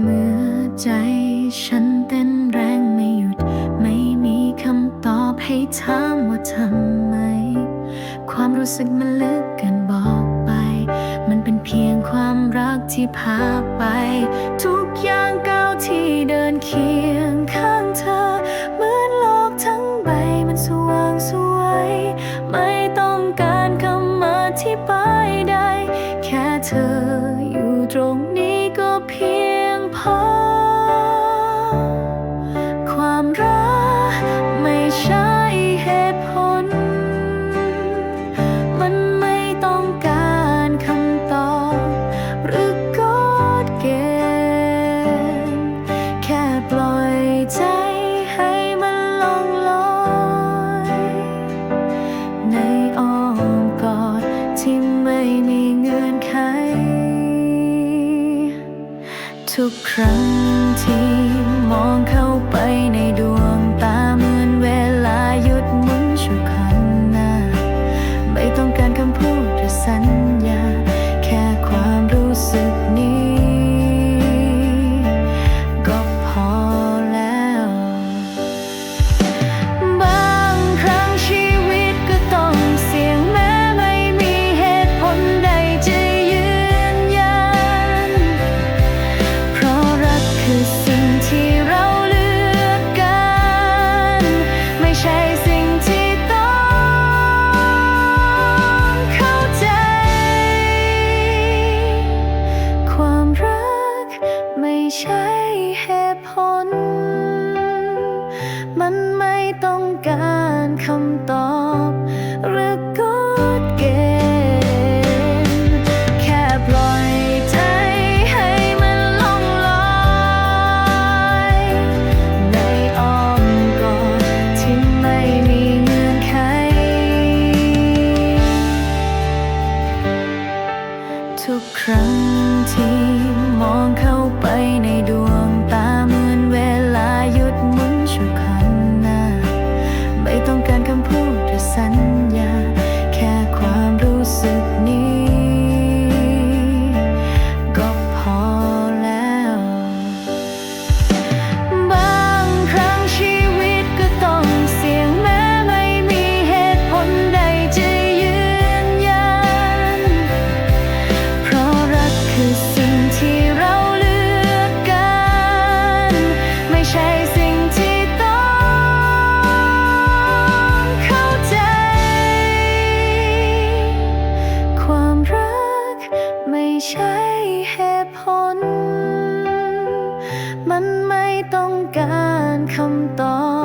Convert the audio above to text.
เมื่อใจฉันเต้นแรงไม่หยุด ไม่มีคำตอบให้ถามว่าทำไม ความรู้สึกมันลึกเกันบอกไป มันเป็นเพียงความรักที่พาไป ทุกอย่างก้าวที่เดินเคียงข้างเธอ เหมือนโลกทั้งใบมันสว่างสวย ไม่ต้องการคำอธิบายใดแค่เธออยู่ตรงนี้ ทุกครั้งที่ ต้องการคำตอบหรือกฎเกณฑ์แค่ปล่อยใจให้มันล่องลอย ในอ้อมกอดที่ไม่มีเงื่อนไข ทุกครั้งที่มองเข้าไปในดวง เหตุผล มันไม่ต้องการคำตอบ